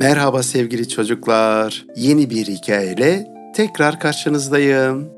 Merhaba sevgili çocuklar. Yeni bir hikayeyle tekrar karşınızdayım.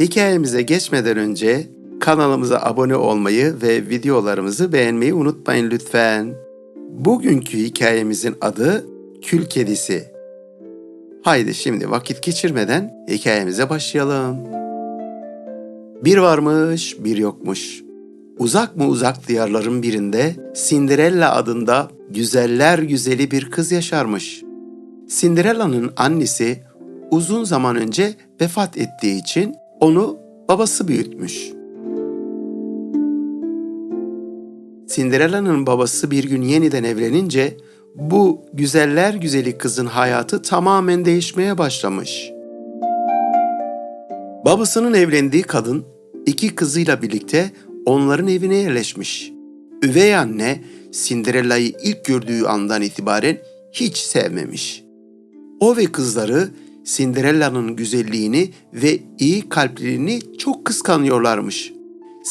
Hikayemize geçmeden önce kanalımıza abone olmayı ve videolarımızı beğenmeyi unutmayın lütfen. Bugünkü hikayemizin adı Kül Kedisi. Haydi şimdi vakit geçirmeden hikayemize başlayalım. Bir varmış, bir yokmuş. Uzak mı uzak diyarların birinde Cinderella adında güzeller güzeli bir kız yaşarmış. Cinderella'nın annesi uzun zaman önce vefat ettiği için onu babası büyütmüş. Cinderella'nın babası bir gün yeniden evlenince bu güzeller güzeli kızın hayatı tamamen değişmeye başlamış. Babasının evlendiği kadın iki kızıyla birlikte onların evine yerleşmiş. Üvey anne Cinderella'yı ilk gördüğü andan itibaren hiç sevmemiş. O ve kızları Cinderella'nın güzelliğini ve iyi kalpliliğini çok kıskanıyorlarmış.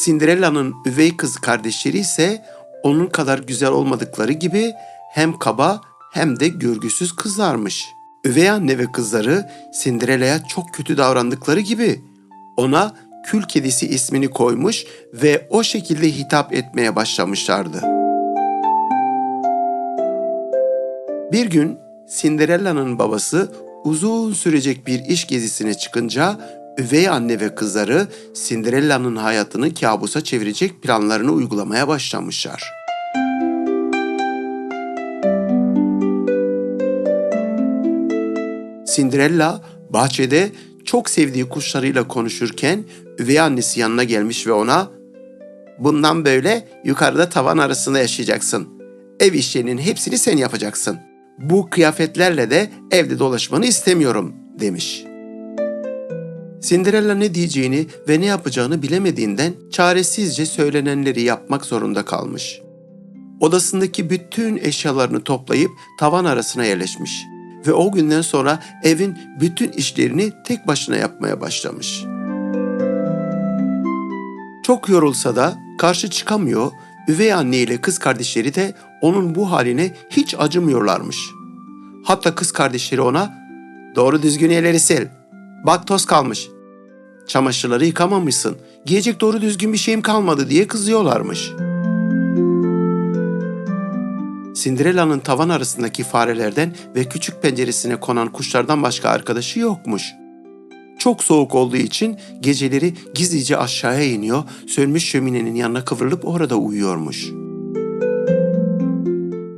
Cinderella'nın üvey kız kardeşleri ise onun kadar güzel olmadıkları gibi hem kaba hem de görgüsüz kızlarmış. Üvey anne ve kızları Cinderella'ya çok kötü davrandıkları gibi ona kül kedisi ismini koymuş ve o şekilde hitap etmeye başlamışlardı. Bir gün Cinderella'nın babası uzun sürecek bir iş gezisine çıkınca üvey anne ve kızları Cinderella'nın hayatını kabusa çevirecek planlarını uygulamaya başlamışlar. Cinderella bahçede çok sevdiği kuşlarıyla konuşurken üvey annesi yanına gelmiş ve ona ''Bundan böyle yukarıda tavan arasında yaşayacaksın. Ev işlerinin hepsini sen yapacaksın. Bu kıyafetlerle de evde dolaşmanı istemiyorum.'' demiş. Cinderella ne diyeceğini ve ne yapacağını bilemediğinden çaresizce söylenenleri yapmak zorunda kalmış. Odasındaki bütün eşyalarını toplayıp tavan arasına yerleşmiş ve o günden sonra evin bütün işlerini tek başına yapmaya başlamış. Çok yorulsa da karşı çıkamıyor, üvey anne ile kız kardeşleri de onun bu haline hiç acımıyorlarmış. Hatta kız kardeşleri ona doğru düzgün yerleri sil, bak toz kalmış, çamaşırları yıkamamışsın, giyecek doğru düzgün bir şeyim kalmadı diye kızıyorlarmış.'' Cinderella'nın tavan arasındaki farelerden ve küçük penceresine konan kuşlardan başka arkadaşı yokmuş. Çok soğuk olduğu için geceleri gizlice aşağıya iniyor, sönmüş şöminenin yanına kıvrılıp orada uyuyormuş.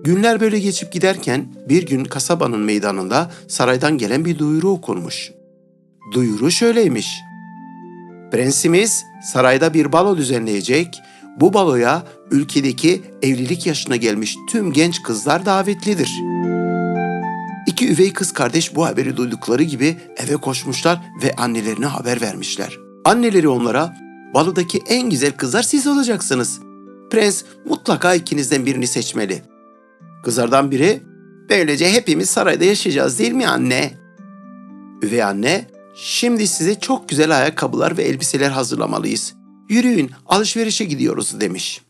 Günler böyle geçip giderken bir gün kasabanın meydanında saraydan gelen bir duyuru okunmuş. Duyuru şöyleymiş. Prensimiz sarayda bir balo düzenleyecek bu baloya ülkedeki evlilik yaşına gelmiş tüm genç kızlar davetlidir. İki üvey kız kardeş bu haberi duydukları gibi eve koşmuşlar ve annelerine haber vermişler. Anneleri onlara balodaki en güzel kızlar siz olacaksınız. Prens mutlaka ikinizden birini seçmeli. Kızlardan biri böylece hepimiz sarayda yaşayacağız değil mi anne? Üvey anne şimdi size çok güzel ayakkabılar ve elbiseler hazırlamalıyız. Yürüyün alışverişe gidiyoruz demiş.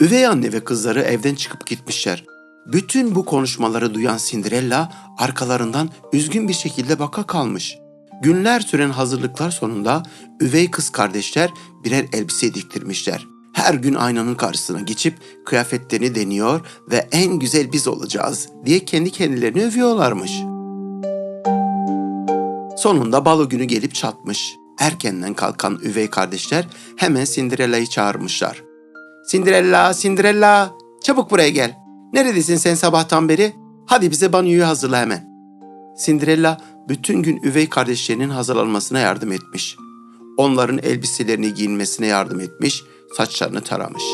Üvey anne ve kızları evden çıkıp gitmişler. Bütün bu konuşmaları duyan Cinderella arkalarından üzgün bir şekilde baka kalmış. Günler süren hazırlıklar sonunda üvey kız kardeşler birer elbise diktirmişler. Her gün aynanın karşısına geçip kıyafetlerini deniyor ve en güzel biz olacağız diye kendi kendilerini övüyorlarmış.'' Sonunda balo günü gelip çatmış. Erkenden kalkan üvey kardeşler hemen Cinderella'yı çağırmışlar. Cinderella, Cinderella, çabuk buraya gel. Neredesin sen sabahtan beri? Hadi bize banyoyu hazırla hemen. Cinderella bütün gün üvey kardeşlerinin hazırlanmasına yardım etmiş. Onların elbiselerini giyinmesine yardım etmiş, saçlarını taramış.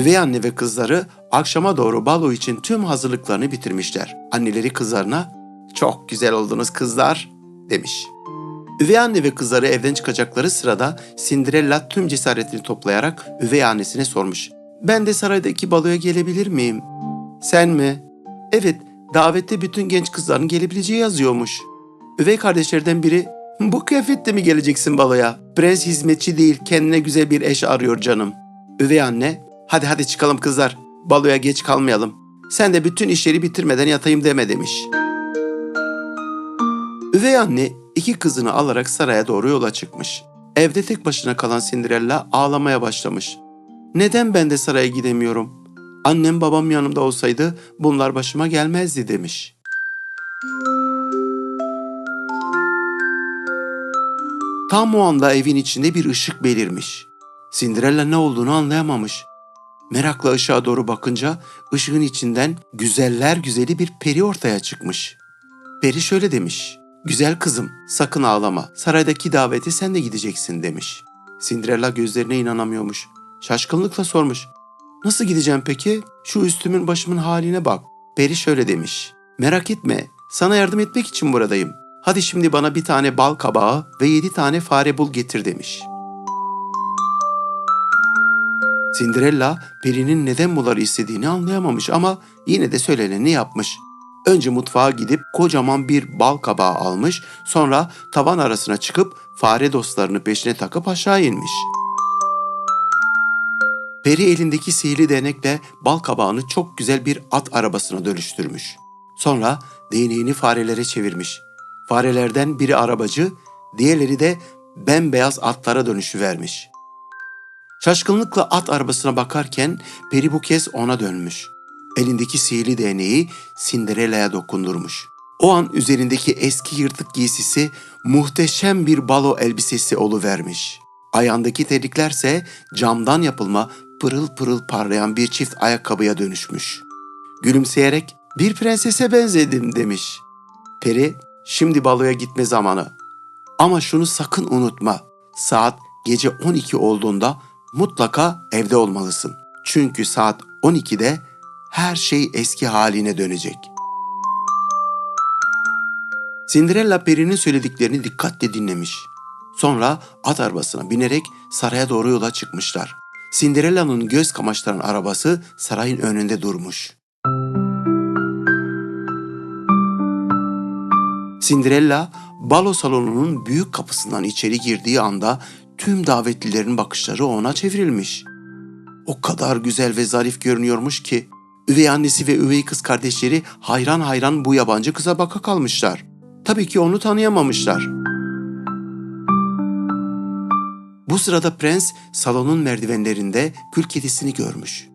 Üvey anne ve kızları akşama doğru balo için tüm hazırlıklarını bitirmişler. Anneleri kızlarına çok güzel oldunuz kızlar demiş. Üvey anne ve kızları evden çıkacakları sırada Cinderella tüm cesaretini toplayarak üvey annesine sormuş. Ben de saraydaki baloya gelebilir miyim? Sen mi? Evet, davette bütün genç kızların gelebileceği yazıyormuş. Üvey kardeşlerden biri bu kıyafetle mi geleceksin baloya? Prens hizmetçi değil kendine güzel bir eş arıyor canım. Üvey anne hadi hadi çıkalım kızlar baloya geç kalmayalım. Sen de bütün işleri bitirmeden yatayım deme demiş. Üvey anne iki kızını alarak saraya doğru yola çıkmış. Evde tek başına kalan Cinderella ağlamaya başlamış. Neden ben de saraya gidemiyorum? Annem babam yanımda olsaydı bunlar başıma gelmezdi demiş. Tam o anda evin içinde bir ışık belirmiş. Cinderella ne olduğunu anlayamamış. Merakla ışığa doğru bakınca ışığın içinden güzeller güzeli bir peri ortaya çıkmış. Peri şöyle demiş. Güzel kızım sakın ağlama. Saraydaki davete sen de gideceksin demiş. Cinderella gözlerine inanamıyormuş. Şaşkınlıkla sormuş. Nasıl gideceğim peki? Şu üstümün başımın haline bak. Peri şöyle demiş. Merak etme. Sana yardım etmek için buradayım. Hadi şimdi bana bir tane bal kabağı ve yedi tane fare bul getir demiş. Cinderella perinin neden bunları istediğini anlayamamış ama yine de söyleneni yapmış. Önce mutfağa gidip kocaman bir bal kabağı almış, sonra tavan arasına çıkıp fare dostlarını peşine takıp aşağı inmiş. Peri elindeki sihirli değnekle bal kabağını çok güzel bir at arabasına dönüştürmüş. Sonra değneğini farelere çevirmiş. Farelerden biri arabacı, diğerleri de bembeyaz atlara dönüşüvermiş. Şaşkınlıkla at arabasına bakarken peri bu kez ona dönmüş. Elindeki sihirli değneği Cinderella'ya dokundurmuş. O an üzerindeki eski yırtık giysisi muhteşem bir balo elbisesi oluvermiş. Ayağındaki terliklerse camdan yapılma pırıl pırıl parlayan bir çift ayakkabıya dönüşmüş. Gülümseyerek bir prensese benzedim demiş. Peri şimdi baloya gitme zamanı. Ama şunu sakın unutma. Saat gece 12 olduğunda mutlaka evde olmalısın. Çünkü saat 12'de her şey eski haline dönecek. Cinderella perinin söylediklerini dikkatle dinlemiş. Sonra at arabasına binerek saraya doğru yola çıkmışlar. Cinderella'nın göz kamaştıran arabası sarayın önünde durmuş. Cinderella balo salonunun büyük kapısından içeri girdiği anda tüm davetlilerin bakışları ona çevrilmiş. O kadar güzel ve zarif görünüyormuş ki üvey annesi ve üvey kız kardeşleri hayran hayran bu yabancı kıza baka kalmışlar. Tabii ki onu tanıyamamışlar. Bu sırada prens salonun merdivenlerinde kül kedisini görmüş.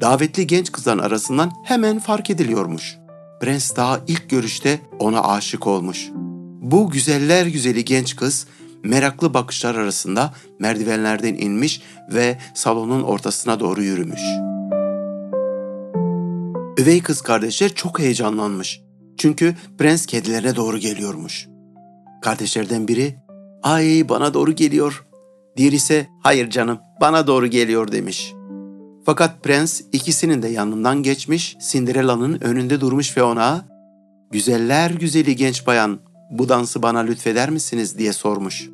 Davetli genç kızların arasından hemen fark ediliyormuş. Prens daha ilk görüşte ona aşık olmuş. Bu güzeller güzeli genç kız meraklı bakışlar arasında merdivenlerden inmiş ve salonun ortasına doğru yürümüş. Üvey kız kardeşler çok heyecanlanmış. Çünkü prens kedilerine doğru geliyormuş. Kardeşlerden biri, "Ay bana doğru geliyor." Diğeri ise, "Hayır canım, bana doğru geliyor." demiş. Fakat prens ikisinin de yanından geçmiş, Cinderella'nın önünde durmuş ve ona "Güzeller güzeli genç bayan, bu dansı bana lütfeder misiniz?" diye sormuş.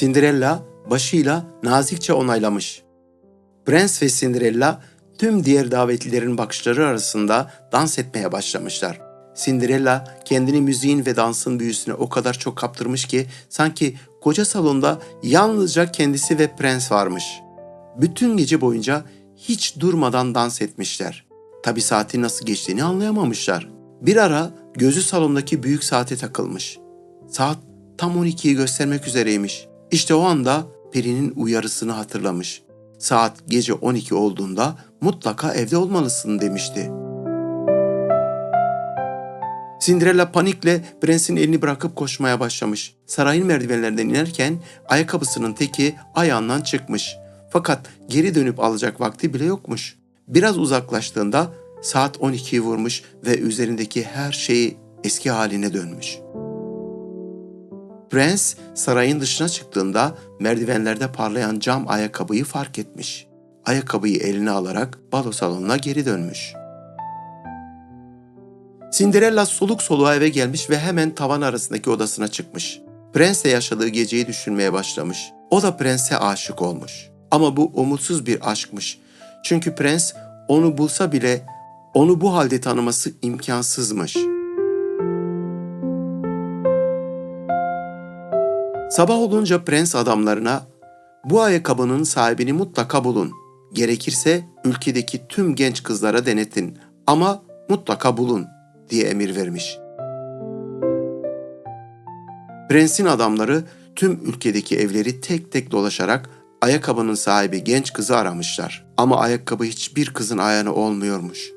Cinderella başıyla nazikçe onaylamış. Prens ve Cinderella tüm diğer davetlilerin bakışları arasında dans etmeye başlamışlar. Cinderella kendini müziğin ve dansın büyüsüne o kadar çok kaptırmış ki sanki koca salonda yalnızca kendisi ve prens varmış. Bütün gece boyunca hiç durmadan dans etmişler. Tabi saatin nasıl geçtiğini anlayamamışlar. Bir ara gözü salondaki büyük saate takılmış. Saat tam 12'yi göstermek üzereymiş. İşte o anda Peri'nin uyarısını hatırlamış. Saat gece 12 olduğunda mutlaka evde olmalısın demişti. Cinderella panikle prensin elini bırakıp koşmaya başlamış. Sarayın merdivenlerinden inerken ayakkabısının teki ayağından çıkmış. Fakat geri dönüp alacak vakti bile yokmuş. Biraz uzaklaştığında saat 12'yi vurmuş ve üzerindeki her şey eski haline dönmüş. Prens sarayın dışına çıktığında merdivenlerde parlayan cam ayakkabıyı fark etmiş. Ayakkabıyı eline alarak balo salonuna geri dönmüş. Cinderella soluk soluğa eve gelmiş ve hemen tavan arasındaki odasına çıkmış. Prensle yaşadığı geceyi düşünmeye başlamış. O da prense aşık olmuş. Ama bu umutsuz bir aşkmış. Çünkü prens onu bulsa bile onu bu halde tanıması imkansızmış. Sabah olunca prens adamlarına bu ayakkabının sahibini mutlaka bulun. Gerekirse ülkedeki tüm genç kızlara denetin ama mutlaka bulun diye emir vermiş. Prensin adamları tüm ülkedeki evleri tek tek dolaşarak ayakkabının sahibi genç kızı aramışlar. Ama ayakkabı hiçbir kızın ayağına olmuyormuş.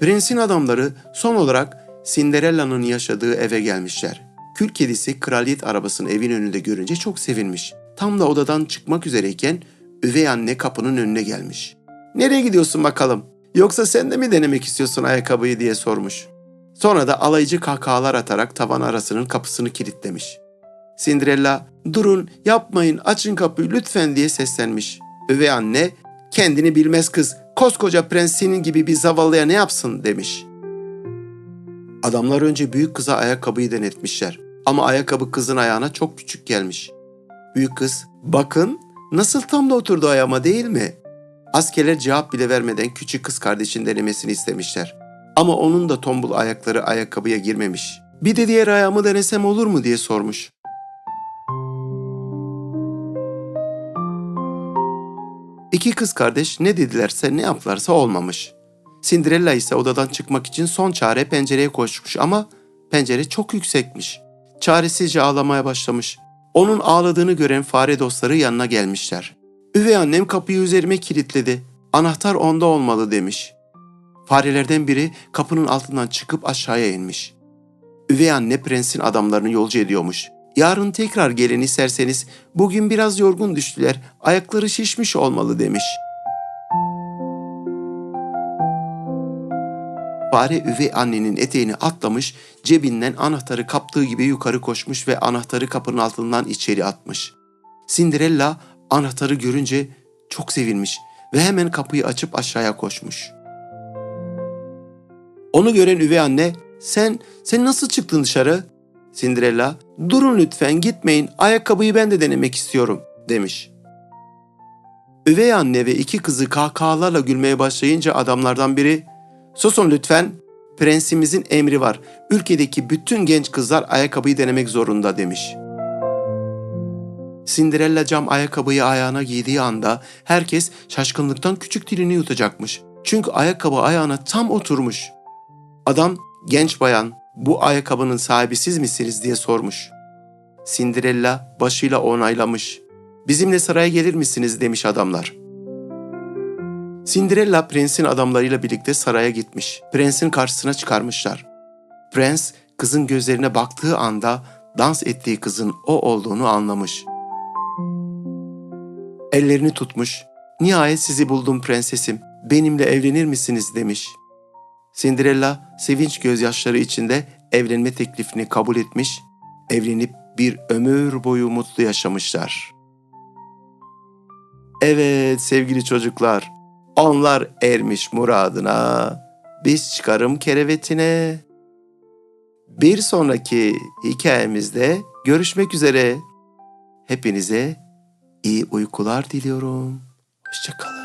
Prensin adamları son olarak Cinderella'nın yaşadığı eve gelmişler. Kül kedisi kraliyet arabasını evin önünde görünce çok sevinmiş. Tam da odadan çıkmak üzereyken üvey anne kapının önüne gelmiş. Nereye gidiyorsun bakalım? Yoksa sen de mi denemek istiyorsun ayakkabıyı diye sormuş. Sonra da alaycı kahkahalar atarak tavan arasının kapısını kilitlemiş. Cinderella, durun yapmayın açın kapıyı lütfen diye seslenmiş. Üvey anne, kendini bilmez kız, koskoca prens senin gibi bir zavallıya ne yapsın demiş. Adamlar önce büyük kıza ayakkabıyı denetmişler. Ama ayakkabı kızın ayağına çok küçük gelmiş. Büyük kız, bakın nasıl tam da oturdu ayağıma değil mi? Askerler cevap bile vermeden küçük kız kardeşin denemesini istemişler. Ama onun da tombul ayakları ayakkabıya girmemiş. Bir de diğer ayağımı denesem olur mu diye sormuş. İki kız kardeş ne dedilerse ne yaptılarsa olmamış. Cinderella ise odadan çıkmak için son çare pencereye koşmuş ama pencere çok yüksekmiş. Çaresizce ağlamaya başlamış. Onun ağladığını gören fare dostları yanına gelmişler. Üvey annem kapıyı üzerime kilitledi. Anahtar onda olmalı demiş. Farelerden biri kapının altından çıkıp aşağıya inmiş. Üvey anne prensin adamlarını yolcu ediyormuş. Yarın tekrar gelin isterseniz bugün biraz yorgun düştüler. Ayakları şişmiş olmalı demiş. Fare üvey annenin eteğini atlamış, cebinden anahtarı kaptığı gibi yukarı koşmuş ve anahtarı kapının altından içeri atmış. Cinderella anahtarı görünce çok sevinmiş ve hemen kapıyı açıp aşağıya koşmuş. Onu gören üvey anne, sen, sen nasıl çıktın dışarı? Cinderella, durun lütfen gitmeyin, ayakkabıyı ben de denemek istiyorum, demiş. Üvey anne ve iki kızı kahkahalarla gülmeye başlayınca adamlardan biri, susun lütfen, prensimizin emri var, ülkedeki bütün genç kızlar ayakkabıyı denemek zorunda, demiş. Cinderella cam ayakkabıyı ayağına giydiği anda herkes şaşkınlıktan küçük dilini yutacakmış. Çünkü ayakkabı ayağına tam oturmuş. Adam genç bayan bu ayakkabının sahibi siz misiniz diye sormuş. Cinderella başıyla onaylamış. Bizimle saraya gelir misiniz demiş adamlar. Cinderella prensin adamlarıyla birlikte saraya gitmiş. Prensin karşısına çıkarmışlar. Prens kızın gözlerine baktığı anda dans ettiği kızın o olduğunu anlamış. Ellerini tutmuş. Nihayet sizi buldum prensesim. Benimle evlenir misiniz demiş. Cinderella sevinç gözyaşları içinde evlenme teklifini kabul etmiş, evlenip bir ömür boyu mutlu yaşamışlar. Evet sevgili çocuklar, onlar ermiş muradına, biz çıkarım kerevetine. Bir sonraki hikayemizde görüşmek üzere. Hepinize iyi uykular diliyorum. Hoşçakalın.